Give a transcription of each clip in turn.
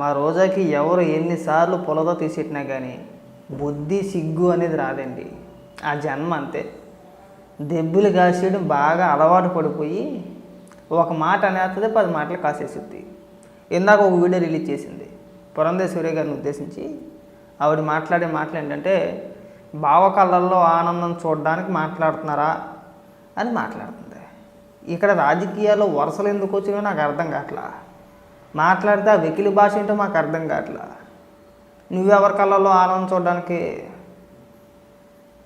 మా రోజాకి ఎవరు ఎన్నిసార్లు పొలతో తీసిట్టినా కానీ బుద్ధి సిగ్గు అనేది రాదండి. ఆ జన్మ అంతే. దెబ్బలు కాసేయడం బాగా అలవాటు పడిపోయి ఒక మాట అనేస్తుంది పది మాటలు కాసేస్తుంది ఇందాక ఒక వీడియో రిలీజ్ చేసింది. పురంధేశ్వరి గారిని ఉద్దేశించి ఆవిడ మాట్లాడే మాటలు ఏంటంటే బావ కళ్ళల్లో ఆనందం చూడడానికి మాట్లాడుతున్నారా? అని మాట్లాడుతుంది. ఇక్కడ రాజకీయాల్లో వరుసలు ఎందుకు వచ్చినాయో నాకు అర్థం కావట్లా. మాట్లాడితే ఆ వెకిలి భాష ఏంటో మాకు అర్థం కావట్లా. నువ్వెవరి కళ్ళల్లో ఆనందం చూడడానికి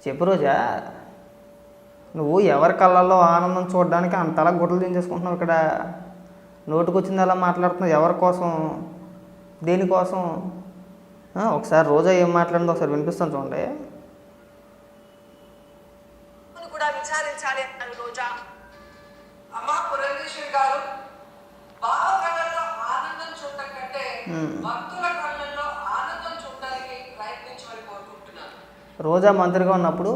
చెప్పు రోజా. నువ్వు ఎవరి కళ్ళల్లో ఆనందం చూడడానికి అంతలా గుడ్డలు దించేసుకుంటున్నావు ఇక్కడ? నోటుకొచ్చింది అలా మాట్లాడుతున్నావు ఎవరి కోసం? దేనికోసం? ఒకసారి రోజా ఏం మాట్లాడిందో ఒకసారి వినిపిస్తాను చూడండి. రోజా మంత్రిగా ఉన్నప్పుడు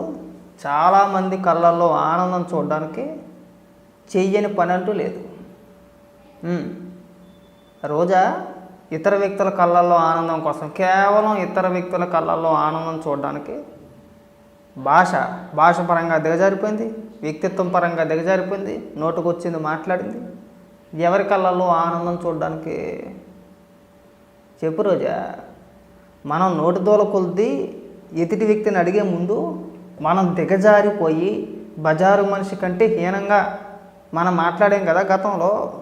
చాలామంది కళ్ళల్లో ఆనందం చూడడానికి చెయ్యని పని అంటూ లేదు. రోజా ఇతర వ్యక్తుల కళ్ళల్లో ఆనందం కోసం కేవలం ఇతర వ్యక్తుల కళ్ళల్లో ఆనందం చూడడానికి భాష భాష పరంగా దిగజారిపోయింది వ్యక్తిత్వం పరంగా దిగజారిపోయింది నోటుకొచ్చింది మాట్లాడింది. ఎవరి కళ్ళల్లో ఆనందం చూడడానికి చెప్పు రోజా మనం నోటి దూల కొద్ది ఎదుటి వ్యక్తిని అడిగే ముందు మనం దిగజారిపోయి బజారు మనిషి కంటే హీనంగా మనం మాట్లాడాం కదా గతంలో.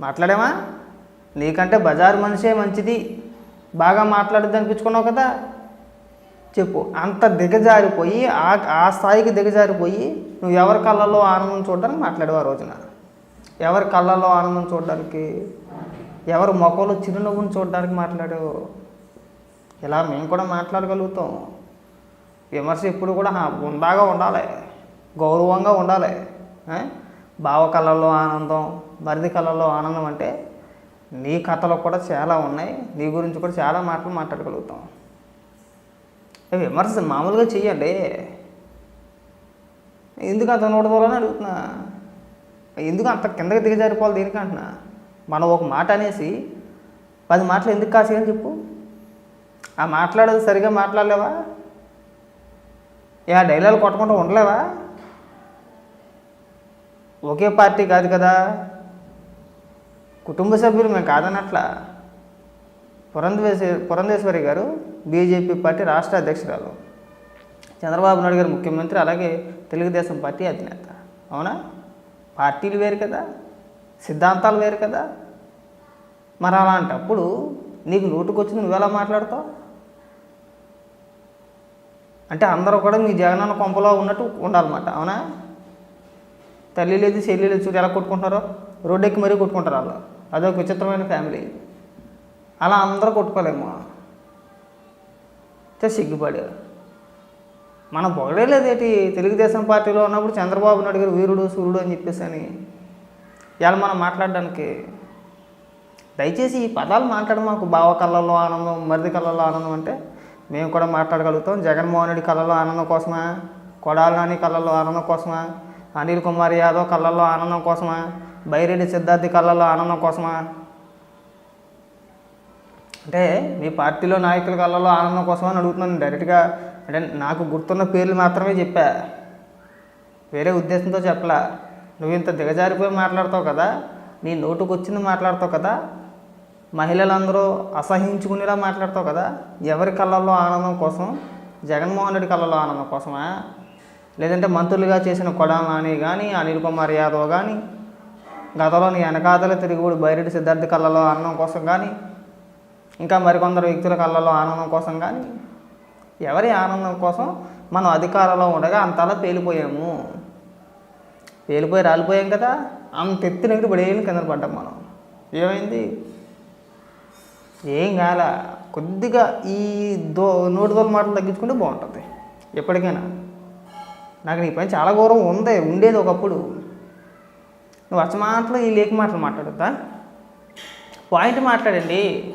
మాట్లాడామా? నీకంటే బజారు మనిషే మంచిది. బాగా మాట్లాడద్దు అనిపించుకున్నావు కదా? చెప్పు. అంత దిగజారిపోయి ఆ ఆ స్థాయికి దిగజారిపోయి నువ్వు ఎవరి కళ్ళల్లో ఆనందం చూడడానికి మాట్లాడావు ఆ రోజున? ఎవరి కళ్ళల్లో ఆనందం చూడడానికి? ఎవరి ముఖంలో చిరునవ్వును చూడడానికి మాట్లాడేవు? ఇలా మేము కూడా మాట్లాడగలుగుతాం. విమర్శ ఇప్పుడు కూడా ఉండగా ఉందాగా ఉండాలి. గౌరవంగా ఉండాలి. భావ కళల్లో ఆనందం మరిది కళల్లో ఆనందం అంటే నీ కథలు కూడా చాలా ఉన్నాయి. నీ గురించి కూడా చాలా మాటలు మాట్లాడగలుగుతాం. విమర్శ మామూలుగా చెయ్యండి. ఎందుకు అంత నోడదోలని అడుగుతున్నా? ఎందుకు అంత కిందకి దిగజారిపోవాలి దీనికంటున్నా? అంటున్నా మనం ఒక మాట అనేసి పది మాటలు ఎందుకు కాసేయని చెప్పు. ఆ మాట్లాడేది సరిగా మాట్లాడలేవా? ఏ ఆ డైలాగ్ కొట్టకుండా ఉండలేవా? ఒకే పార్టీ కాదు కదా. కుటుంబ సభ్యులు మేము కాదన్నట్లా. పురంధేశ్వరి పురంధేశ్వరి గారు బీజేపీ పార్టీ రాష్ట్ర అధ్యక్షురాలు. చంద్రబాబు నాయుడు గారు ముఖ్యమంత్రి అలాగే తెలుగుదేశం పార్టీ అధినేత. అవునా? పార్టీలు వేరు కదా. సిద్ధాంతాలు వేరు కదా. మరి అలాంటప్పుడు నీకు నోటుకొచ్చింది నువ్వు ఎలా మాట్లాడతావు? అంటే అందరూ కూడా మీ జగనన్న కొంపలో ఉన్నట్టు ఉండాలన్నమాట అవునా? తల్లి లేదు చెల్లి లేదు చూడు ఎలా కొట్టుకుంటున్నారో. రోడ్డెక్కి మరీ కొట్టుకుంటారు వాళ్ళు. అదొక విచిత్రమైన ఫ్యామిలీ అలా అందరూ కొట్టుకోలేము. సిగ్గుపడారు మనం మనం పొగడలేదేటి తెలుగుదేశం పార్టీలో ఉన్నప్పుడు చంద్రబాబు నాయుడు గారు వీరుడు సూర్యుడు అని చెప్పేసి అని. ఇలా మనం మాట్లాడడానికి దయచేసి ఈ పదాలు మాట్లాడడం మాకు బావ కళ్ళల్లో ఆనందం మరిది కళ్ళల్లో ఆనందం అంటే మేము కూడా మాట్లాడగలుగుతాం. జగన్మోహన్ రెడ్డి కళ్ళల్లో ఆనందం కోసమా? కొడాల నాని కళ్ళల్లో ఆనందం కోసమా? అనిల్ కుమార్ యాదవ్ కళ్ళల్లో ఆనందం కోసమా? బైరెడ్డి సిద్ధార్థి కళ్ళల్లో ఆనందం కోసమా? అంటే మీ పార్టీలో నాయకుల కళ్ళల్లో ఆనందం కోసమా అని అడుగుతున్నాను. డైరెక్ట్గా అంటే నాకు గుర్తున్న పేర్లు మాత్రమే చెప్పా. వేరే ఉద్దేశంతో చెప్పలా. నువ్వు ఇంత దిగజారిపోయి మాట్లాడతావు కదా నీ నోటుకు వచ్చింది మాట్లాడతావు కదా మహిళలందరూ అసహించుకునేలా మాట్లాడతావు కదా? ఎవరి కళ్ళల్లో ఆనందం కోసం? జగన్మోహన్ రెడ్డి కళ్ళల్లో ఆనందం కోసమా? లేదంటే మంత్రులుగా చేసిన కొడాల నాని కానీ అనిల్ కుమార్ యాదవ్ కానీ గతంలో నీ వెనకాతల తిరుగుడు బైరెడ్డి సిద్ధార్థ కళ్ళలో ఆనందం కోసం కానీ ఇంకా మరికొందరు వ్యక్తుల కళ్ళలో ఆనందం కోసం కానీ ఎవరి ఆనందం కోసం మనం అధికారంలో ఉండగా అంతలా పేలిపోయాము. పేలిపోయి రాలిపోయాం కదా? అంత ఎత్తున ఎగిరి పడేయాలి కింద పడ్డాం మనం. ఏమైంది? ఏం కాల కొద్దిగా ఈ దో నోటి దోల మాటలు తగ్గించుకుంటే బాగుంటుంది. ఎప్పటికైనా. నాకు నీ పైన చాలా గౌరవం ఉంది. ఉండేది ఒకప్పుడు. నువ్వు వచ్చ మాటలు ఈ లేఖ మాటలు మాట్లాడద్దా? పాయింట్ మాట్లాడండి.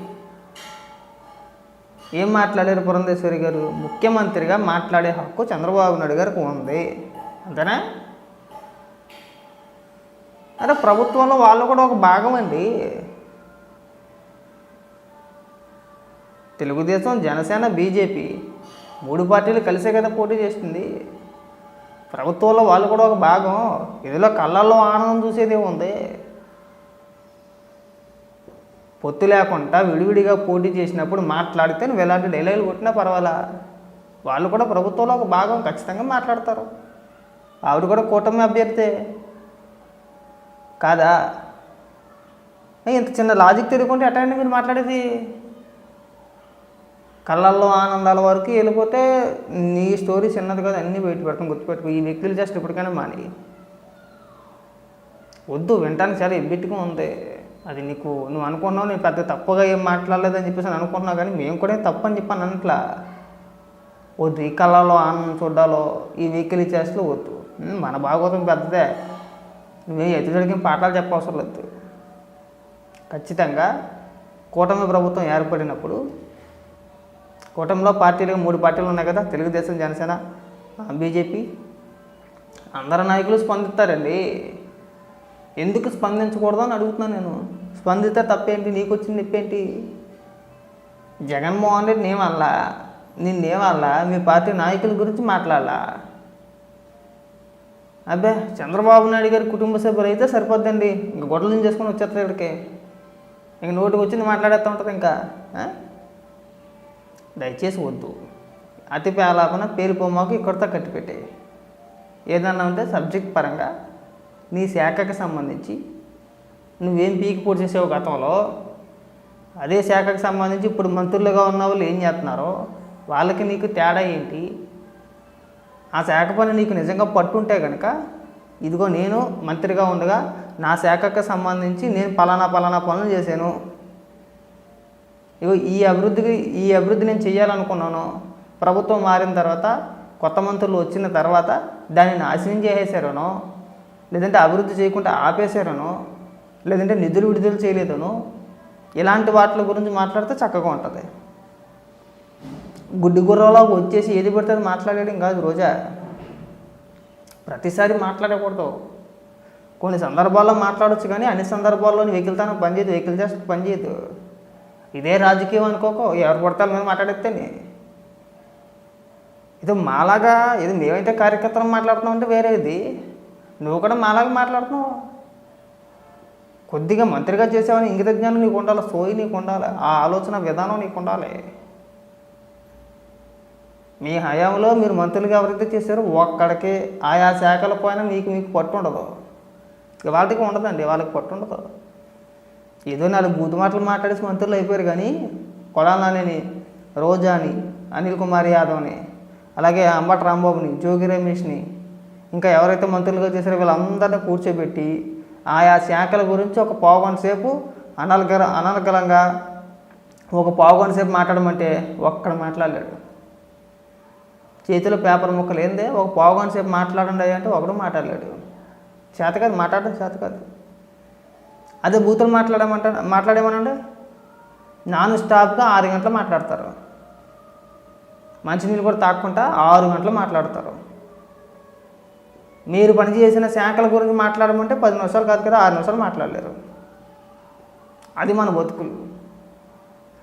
ఏం మాట్లాడారు పురంధేశ్వరి గారు? ముఖ్యమంత్రిగా మాట్లాడే హక్కు చంద్రబాబు నాయుడు గారికి ఉంది. అంతేనా? అదే ప్రభుత్వంలో వాళ్ళు కూడా ఒక భాగం అండి. తెలుగుదేశం జనసేన బీజేపీ మూడు పార్టీలు కలిసే కదా పోటీ చేస్తుంది. ప్రభుత్వంలో వాళ్ళు కూడా ఒక భాగం. ఇదిలో కళ్ళల్లో ఆనందం చూసేది ఉంది. పొత్తు లేకుండా విడివిడిగా పోటీ చేసినప్పుడు మాట్లాడితే నువ్వు ఎలాంటి డైలాగులు కొట్టినా పర్వాలా? వాళ్ళు కూడా ప్రభుత్వంలో ఒక భాగం ఖచ్చితంగా మాట్లాడతారు. ఆవిడ కూడా కూటమి అభ్యర్థే. కాదా? ఇంత చిన్న లాజిక్ తెలియకుంటే ఎట్లా అండి మీరు మాట్లాడేది? కళ్ళల్లో ఆనందాల వరకు వెళ్ళిపోతే నీ స్టోరీ చిన్నది కదా అన్నీ బయట పెడతాం గుర్తుపెట్టుకో. ఈ వ్యక్తులు జస్ట్ ఇప్పటికైనా మాని వద్దు వినటానికి చాలా ఎబ్బెట్టుగా ఉంది. అది నీకు నువ్వు అనుకున్నావు నేను పెద్ద తప్పుగా ఏం మాట్లాడలేదని చెప్పేసి అని అనుకుంటున్నావు కానీ మేము కూడా తప్పు అని చెప్పాను అనట్లా. వద్దు ఈ కళలో ఆనందం చూడాలో ఈ వెహికల్ ఇచ్చేస్తూ వద్దు. మన భాగవతం పెద్దదే. నువ్వేం ఎదురుడికి పాఠాలు చెప్పవసరం లేదు. ఖచ్చితంగా కూటమి ప్రభుత్వం ఏర్పడినప్పుడు కూటమిలో పార్టీలు మూడు పార్టీలు ఉన్నాయి కదా తెలుగుదేశం జనసేన బీజేపీ. అందరు నాయకులు స్పందిస్తారండి. ఎందుకు స్పందించకూడదు అని అడుగుతున్నాను నేను. స్పందిస్తే తప్పేంటి? నీకు వచ్చింది నొప్పేంటి? జగన్మోహన్ రెడ్డి నేమల్లా? నిన్నేమల్లా? మీ పార్టీ నాయకుల గురించి మాట్లాడాలా? అబ్బే చంద్రబాబు నాయుడు గారి కుటుంబ సభ్యులు అయితే సరిపోద్దండి. ఇంక గొడవలు చేసుకొని వచ్చేస్తారు ఇక్కడికి. ఇంక నోటికి వచ్చింది మాట్లాడేస్తూ ఉంటుంది ఇంకా దయచేసి వద్దు. అతి పేలాపన పేరుపోమాకు ఇక్కడితో కట్టిపెట్టే ఏదన్నా ఉంటే సబ్జెక్ట్ పరంగా నీ శాఖకి సంబంధించి నువ్వేం పీకి పూర్తి చేసావు గతంలో? అదే శాఖకు సంబంధించి ఇప్పుడు మంత్రులుగా ఉన్న వాళ్ళు ఏం చేస్తున్నారో? వాళ్ళకి నీకు తేడా ఏంటి? ఆ శాఖ పని నీకు నిజంగా పట్టుంటే కనుక ఇదిగో నేను మంత్రిగా ఉండగా నా శాఖకు సంబంధించి నేను పలానా పలానా పనులు చేశాను. ఇగో ఈ అభివృద్ధికి ఈ అభివృద్ధి నేను చేయాలనుకున్నాను ప్రభుత్వం మారిన తర్వాత కొత్త మంత్రులు వచ్చిన తర్వాత దాన్ని నాశనం చేసేసారనో లేదంటే అభివృద్ధి చేయకుండా ఆపేశారనో లేదంటే నిధులు విడుదల చేయలేదనో ఇలాంటి వాటి గురించి మాట్లాడితే చక్కగా ఉంటుంది. గుడ్డి గుర్రలో వచ్చేసి ఏది పడితే అది మాట్లాడేయడం కాదు రోజా. ప్రతిసారి మాట్లాడకూడదు. కొన్ని సందర్భాల్లో మాట్లాడవచ్చు కానీ అన్ని సందర్భాల్లో వెహికల్తాను పనిచేయదు వెహికల్ చేస్తే పనిచేయదు. ఇదే రాజకీయం అనుకోకో ఎవరు పడతారు మీద మాట్లాడితేనే ఇది మాలాగా ఇది మేమైతే కార్యకర్తలు మాట్లాడుతున్నాం అంటే వేరేది. నువ్వు కూడా మాలాగా మాట్లాడుతున్నావు. కొద్దిగా మంత్రిగా చేసావని ఇంగిత జ్ఞానం నీకు ఉండాలి సోయి నీకు ఉండాలి ఆ ఆలోచన విధానం నీకు ఉండాలి. మీ హయాంలో మీరు మంత్రులుగా ఎవరైతే చేశారో ఒక్కడికి ఆయా శాఖల పైన మీకు మీకు పట్టు ఉండదు. ఇక వాళ్ళకి ఉండదండి వాళ్ళకి పట్టు ఉండదు. ఏదో నాలుగు బూతు మాటలు మాట్లాడేసి మంత్రులు అయిపోయారు కానీ కొడాలని రోజాని అనిల్ కుమార్ యాదవ్ని అలాగే అంబటి రాంబాబుని జోగి రమేష్ని ఇంకా ఎవరైతే మంత్రులుగా చేశారో వీళ్ళందరినీ కూర్చోబెట్టి ఆయా శాఖల గురించి ఒక పావుగంట సేపు అనర్గల అనర్గలంగా ఒక పావుగంట సేపు మాట్లాడమంటే ఒక్కడ మాట్లాడలేడు. చేతిలో పేపర్ ముక్కలు ఏందే ఒక పావుగంట సేపు మాట్లాడండి అంటే ఒకడు మాట్లాడలేడు. చేత కాదు మాట్లాడడం చేత కాదు. అదే బూతులు మాట్లాడమంట మాట్లాడేమనండి? నాన్ స్టాప్గా ఆరు గంటలు మాట్లాడతారు. మంచినీళ్ళు కూడా తాక్కుంటా ఆరు గంటలు మాట్లాడతారు. మీరు పనిచేసిన శాఖల గురించి మాట్లాడమంటే పది నిమిషాలు కాదు కదా ఆరు నిమిషాలు మాట్లాడలేరు. అది మన బతుకులు.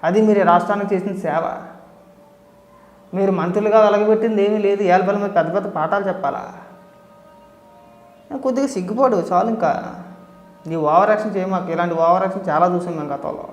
అది మీరు రాష్ట్రానికి చేసిన సేవ. మీరు మంత్రులుగా వెలగబెట్టింది ఏమీ లేదు. ఏళ్ళ మీద పెద్ద పెద్ద పాఠాలు చెప్పాలా? కొద్దిగా సిగ్గుపడు చాలు ఇంకా. నీ ఓవర్ యాక్షన్ చేయమాకు. ఇలాంటి ఓవర్ యాక్షన్ చాలా చూసాం మేము గతంలో.